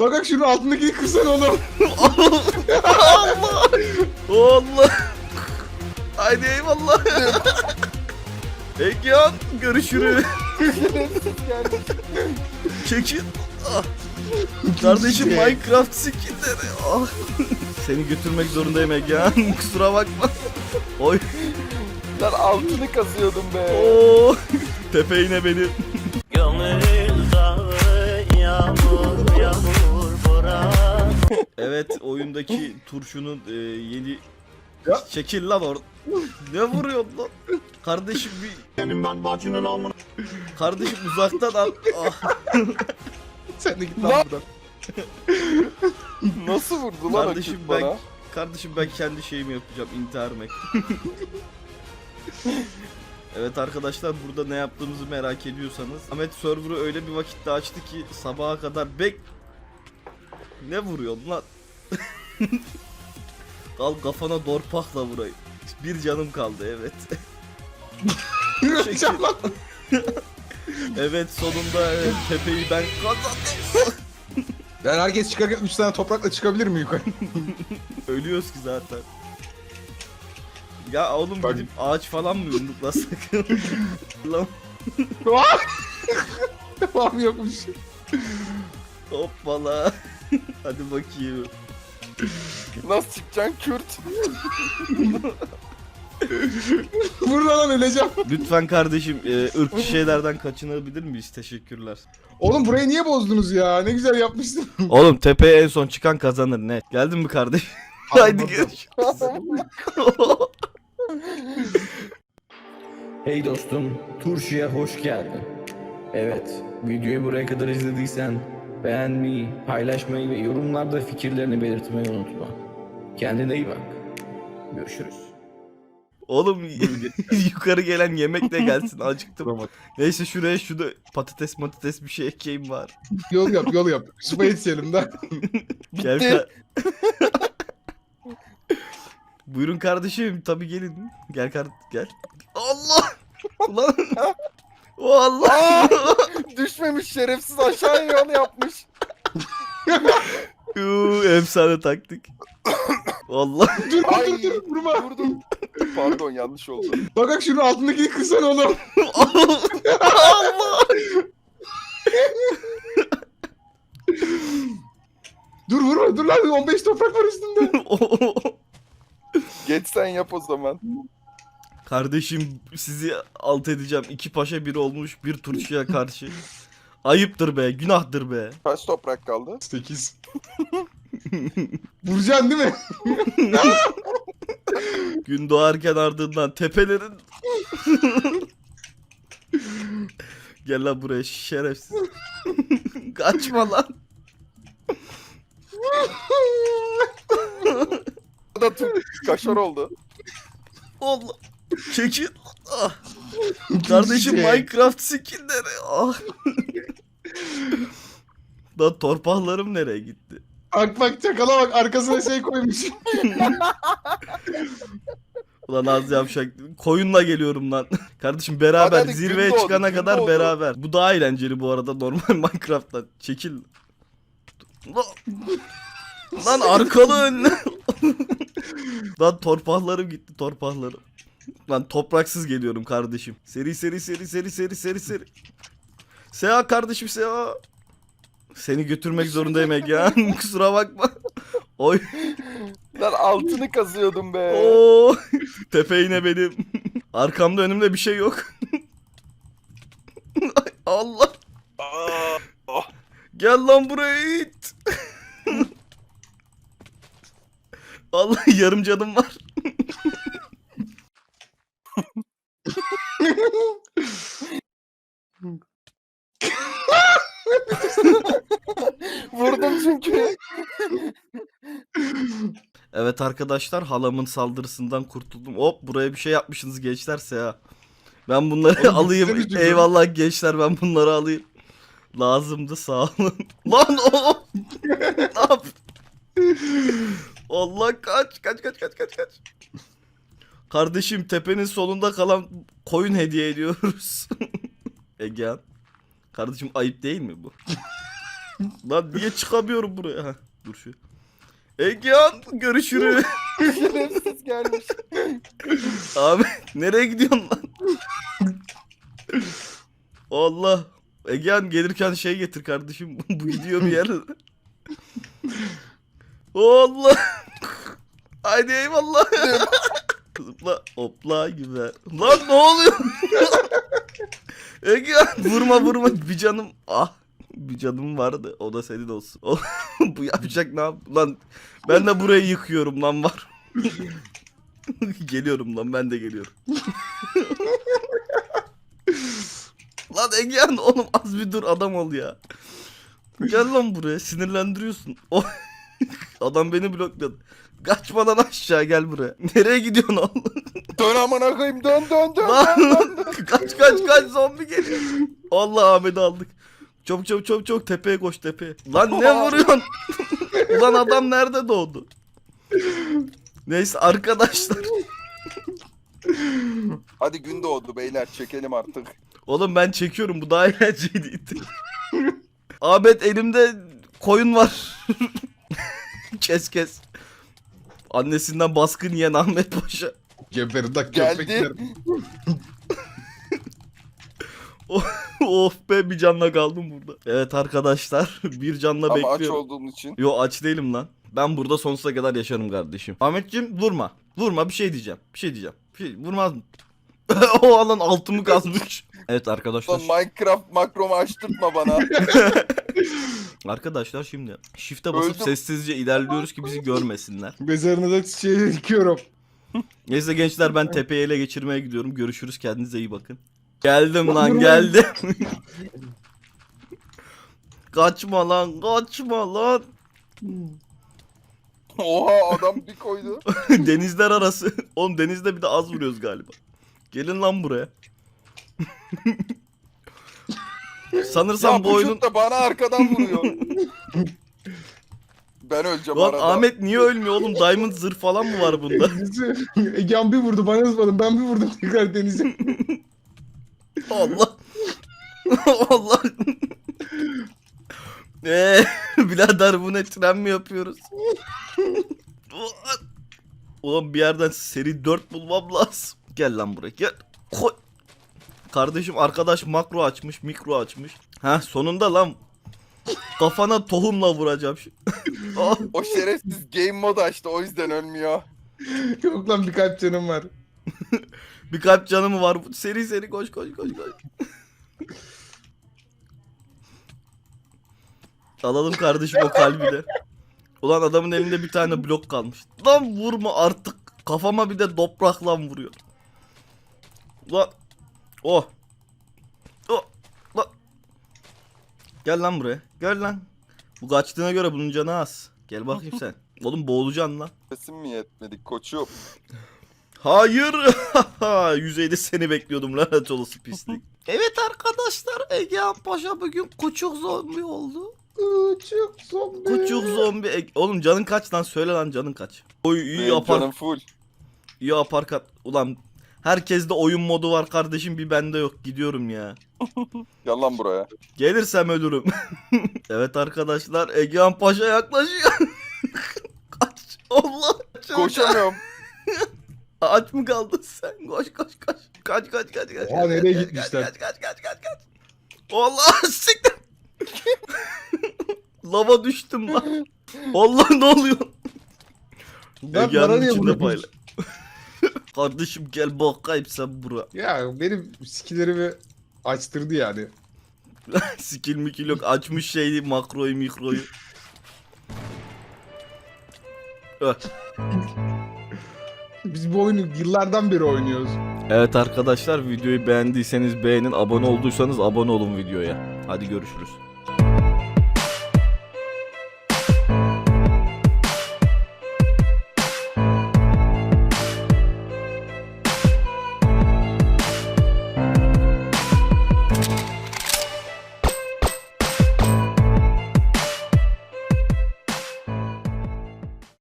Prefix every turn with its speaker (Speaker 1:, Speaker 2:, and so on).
Speaker 1: Bak bak şunun altındakini kırsana oğlum.
Speaker 2: Allah! Allah! Haydi eyvallah. Egehan görüşürüz. Çekil. Ah. Kardeşim
Speaker 1: Şey.
Speaker 2: Minecraft skinleri. Ah. Seni götürmek zorundayım Egehan. Kusura bakma. Oy.
Speaker 3: Lan altını kazıyordum be.
Speaker 2: Oo. Tepe yine benim. Evet oyundaki turşunun e, yeni
Speaker 1: Ya.
Speaker 2: Çekil lan or. ne vuruyorsun lan? Kardeşim bir
Speaker 4: Benim ben bacının amına
Speaker 2: kardeşim uzaktan al. Ah.
Speaker 1: Sen de git
Speaker 3: Lan.
Speaker 1: buradan.
Speaker 3: Nasıl vurdu lan
Speaker 2: Kardeşim ben
Speaker 3: bana?
Speaker 2: kardeşim ben kendi şeyimi yapacağım intihar mek. evet arkadaşlar burada ne yaptığımızı merak ediyorsanız Ahmet server'ı öyle bir vakitte açtı ki sabaha kadar bek Ne vuruyorsun lan? Al kafana dorpakla vurayım. Bir canım kaldı evet. Evet sonunda evet, Pepe'yi ben kazandım.
Speaker 1: Ben herkes çıkarken 3 tane toprakla çıkabilir mi yukarı?
Speaker 2: Ölüyoruz ki zaten. Ya oğlum
Speaker 1: Bak-
Speaker 2: gidip ağaç falan mı yumruklasak? Lan
Speaker 1: Devam yokmuş.
Speaker 2: hoppala. Hadi bakayım.
Speaker 3: Nasıl çıkacaksın Kürt?
Speaker 1: Burada lan öleceğim.
Speaker 2: Lütfen kardeşim e, ırkçı şeylerden kaçınabilir miyiz? Teşekkürler.
Speaker 1: Oğlum burayı niye bozdunuz ya? Ne güzel yapmıştın.
Speaker 2: Oğlum tepeye en son çıkan kazanır net. Geldin mi kardeş? Haydi görüşürüz.
Speaker 5: Hey dostum, Turşu'ya hoş geldin. Evet, videoyu buraya kadar izlediysen beğenmeyi, paylaşmayı ve yorumlarda fikirlerini belirtmeyi unutma. Kendine iyi bak. Görüşürüz.
Speaker 2: Oğlum yukarı gelen yemekle gelsin acıktım. Neyse şuraya şurada patates matates bir şey ekeyim var.
Speaker 1: Yol yap yol yap. Yusuf'a yetişelim de.
Speaker 2: Gel ka- Buyurun kardeşim tabi gelin. Gel kar gel. Allah! Ulan! O Allah!
Speaker 3: Aa! Düşmemiş şerefsiz aşağı yol yapmış.
Speaker 2: Yuu, efsane taktik. Allah!
Speaker 1: Dur
Speaker 3: Ay.
Speaker 1: dur dur vurma.
Speaker 3: Vurdum. Pardon yanlış oldu.
Speaker 1: Bak bak şunun altındakini kırsana oğlum.
Speaker 2: Allah!
Speaker 1: Dur vurma dur lan 15 toprak var üstünde.
Speaker 3: Geç sen yap o zaman.
Speaker 2: Kardeşim sizi alt edeceğim. İki paşa bir olmuş bir turşuya karşı. Ayıptır be, günahtır be.
Speaker 3: Kaç toprak kaldı?
Speaker 1: 8. Vuracaksın değil mi?
Speaker 2: Gün doğarken ardından tepelerin... Gel lan buraya şerefsiz. Kaçma lan.
Speaker 3: Da Türk kaşar oldu.
Speaker 2: Allah. Çekil. Ah. Kardeşim. Minecraft skinleri. Ah. Lan torpahlarım nereye gitti?
Speaker 1: Bak bak çakala bak arkasına şey koymuş.
Speaker 2: Ulan az yavşak. Koyunla geliyorum lan. Kardeşim beraber
Speaker 3: Hadi hadi,
Speaker 2: zirveye
Speaker 3: gün doğdu,
Speaker 2: çıkana
Speaker 3: gün
Speaker 2: kadar
Speaker 3: doğdu.
Speaker 2: beraber. Bu daha eğlenceli bu arada normal Minecraft'tan. Çekil. Lan, lan arkalı önlü. lan torpahlarım gitti torpahlarım. Lan topraksız geliyorum kardeşim. Seri seri seri seri seri seri seri. Seha kardeşim Seha. Seni götürmek zorundayım Egehan. Kusura bakma. Oy.
Speaker 3: Lan altını kazıyordum be.
Speaker 2: Oo. Tepe yine benim. Arkamda önümde bir şey yok. Ay, Allah.
Speaker 3: Aa,
Speaker 2: Gel lan buraya it. Allah yarım canım var.
Speaker 3: Vurdum çünkü.
Speaker 2: Evet arkadaşlar halamın saldırısından kurtuldum. Hop buraya bir şey yapmışsınız gençlerse ya. Ben bunları
Speaker 1: Oğlum,
Speaker 2: alayım.
Speaker 1: çocuğum.
Speaker 2: Eyvallah gençler ben bunları alayım. Lazımdı sağ olun. Lan o. ne yap? Allah kaç kaç kaç kaç kaç kaç. Kardeşim tepenin solunda kalan koyun hediye ediyoruz. Egehan. Kardeşim ayıp değil mi bu? Lan niye çıkamıyorum buraya? Heh, dur şu. Egehan görüşürüz.
Speaker 3: Şerefsiz gelmiş.
Speaker 2: Abi nereye gidiyorsun lan? Allah. Egehan gelirken şey getir kardeşim. Bu gidiyor bir yere. Allah. Haydi eyvallah. Zıpla hopla güzel. Lan ne oluyor? Egehan vurma vurma bir canım. Ah bir canım vardı. O da senin olsun. O- Bu yapacak ne yap? Lan ben de burayı yıkıyorum lan var. geliyorum lan ben de geliyorum. lan Egehan oğlum az bir dur adam ol ya. Gel lan buraya sinirlendiriyorsun. O adam beni blokladı. Kaçmadan aşağı gel buraya. Nereye gidiyorsun oğlum?
Speaker 3: Dön amına koyayım dön dön dön.
Speaker 2: Lan kaç kaç kaç zombi geliyor. Allah Ahmet'i aldık. Çabuk çabuk çabuk çabuk tepeye koş tepeye. Lan ne vuruyorsun? Ulan adam nerede doğdu? Neyse arkadaşlar.
Speaker 3: Hadi gün doğdu beyler çekelim artık.
Speaker 2: Oğlum ben çekiyorum bu daha eğlenceliydi. Ahmet elimde koyun var. kes kes. Annesinden baskın yiyen Ahmet Paşa.
Speaker 1: Geberdak
Speaker 3: Geldi.
Speaker 1: köpekler.
Speaker 2: of be bir canla kaldım burada. Evet arkadaşlar bir canla
Speaker 3: Ama aç
Speaker 2: bekliyorum.
Speaker 3: olduğun için.
Speaker 2: Yo aç değilim lan. Ben burada sonsuza kadar yaşarım kardeşim. Ahmetciğim vurma. Vurma bir şey diyeceğim. Bir şey diyeceğim. Bir şey, vurmaz mı? o alan altımı kazmış. Evet arkadaşlar.
Speaker 3: Lan Minecraft makromu açtırtma bana.
Speaker 2: Arkadaşlar şimdi shift'e basıp
Speaker 3: Öldüm.
Speaker 2: sessizce ilerliyoruz ki bizi görmesinler.
Speaker 1: Mezarına da çiçeği dikiyorum.
Speaker 2: Neyse gençler ben tepeyi ele geçirmeye gidiyorum. Görüşürüz kendinize iyi bakın. Geldim lan geldim. kaçma lan kaçma lan.
Speaker 3: Oha adam bir koydu.
Speaker 2: Denizler arası. Oğlum denizde bir de az vuruyoruz galiba. Gelin lan buraya. Sanırsam
Speaker 3: ya
Speaker 2: bu
Speaker 3: bu
Speaker 2: oyunun...
Speaker 3: da bana arkadan vuruyor. ben öleceğim
Speaker 2: Lan
Speaker 3: arada.
Speaker 2: Ahmet niye ölmüyor oğlum? Diamond zırh falan mı var bunda?
Speaker 1: Egehan bir vurdu bana ısmadın ben bir vurdum tekrar denize.
Speaker 2: Allah. Allah. Eee birader bu ne tren mi yapıyoruz? Ulan bir yerden seri 4 bulmam lazım. Gel lan buraya gel. Koy. Kardeşim arkadaş makro açmış mikro açmış. Ha sonunda lan. Kafana tohumla vuracağım şimdi. Ah,
Speaker 3: O şerefsiz game mode açtı o yüzden ölmüyor.
Speaker 1: Yok lan bir kalp canım var.
Speaker 2: bir kalp canı mı var? Seri seri koş koş koş koş. Alalım kardeşim o kalbi de. Ulan adamın elinde bir tane blok kalmış. Lan vurma artık. Kafama bir de toprakla vuruyor. Ulan. Oh. Oh. Lan. Gel lan buraya. Gel lan. Bu kaçtığına göre bunun canı az. Gel bakayım sen. Oğlum boğulacaksın lan.
Speaker 3: Sesim mi yetmedik koçum?
Speaker 2: Hayır. Yüzeyde seni bekliyordum lanet olası pislik. evet arkadaşlar Egehan Paşa bugün küçük zombi oldu.
Speaker 1: Küçük zombi.
Speaker 2: Küçük zombi. Ege- Oğlum canın kaç lan söyle lan canın kaç. Oy iyi
Speaker 3: Benim
Speaker 2: yapar.
Speaker 3: canım full.
Speaker 2: İyi yapar kat. Ulan herkeste oyun modu var kardeşim bir bende yok gidiyorum ya.
Speaker 3: Gel lan buraya.
Speaker 2: Gelirsem ölürüm. evet arkadaşlar Egehan Paşa yaklaşıyor. kaç. Allah.
Speaker 3: Koşamıyorum.
Speaker 2: Aç mı kaldın sen? Koş koş koş. Kaç kaç kaç kaç.
Speaker 1: Oha,
Speaker 2: kaç,
Speaker 1: nereye
Speaker 2: kaç,
Speaker 1: gitmişler?
Speaker 2: Kaç kaç kaç kaç kaç. Allah siktir. Lava düştüm lan. Allah ne oluyor?
Speaker 1: Lan bana niye vuruyorsun?
Speaker 2: payla. Kardeşim gel bakayım sen bura.
Speaker 1: Ya benim skillerimi açtırdı yani.
Speaker 2: Skill mikil yok açmış şeydi makroyu mikroyu. Öh.
Speaker 1: Biz bu oyunu yıllardan beri oynuyoruz.
Speaker 2: Evet arkadaşlar videoyu beğendiyseniz beğenin abone olduysanız abone olun videoya. Hadi görüşürüz.